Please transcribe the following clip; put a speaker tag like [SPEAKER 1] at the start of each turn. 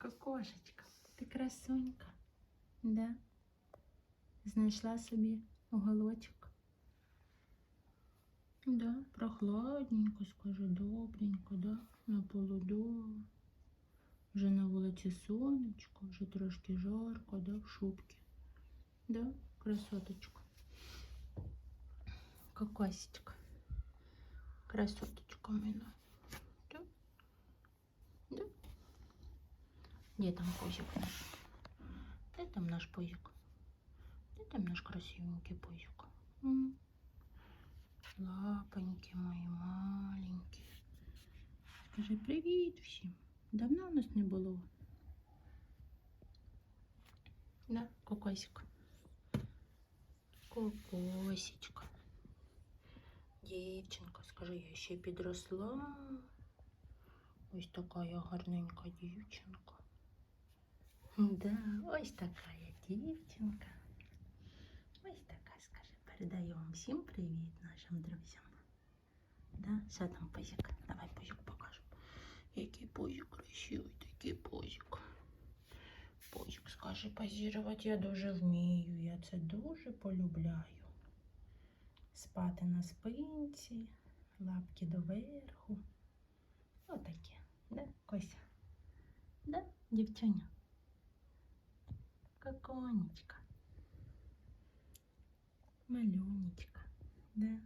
[SPEAKER 1] Кокошечка, ти красунька, да? Знайшла собі уголочок. Да, прохладненько, скажи, добренько, да? На полудо. Вже на вулиці сонечко, вже трошки жарко, да, в шубці. Да, красоточка. Кокосечка. Красоточка моя. Где там пузик наш? Где там наш пузик? Где там наш красивенький пузик? М? Лапоньки мої маленькі. Скажи привіт всім. Давно нас не було. Да, кокосик. Кокосечка. Дівчинка, скажи, я ще підросла. Ось така я гарненька дівчинка. Да, ось така я дівчинка. Ось така, скажи, передаю вам всім привіт нашим друзям. Да, що там позик? Давай позик покажемо. Який позик красивий, такий позик. Позик скаже, позірувати я дуже вмію. Я це дуже полюбляю. Спати на спинці, лапки доверху. Отаке, да, Кося? Да, Коконечка. Малюнечка, да?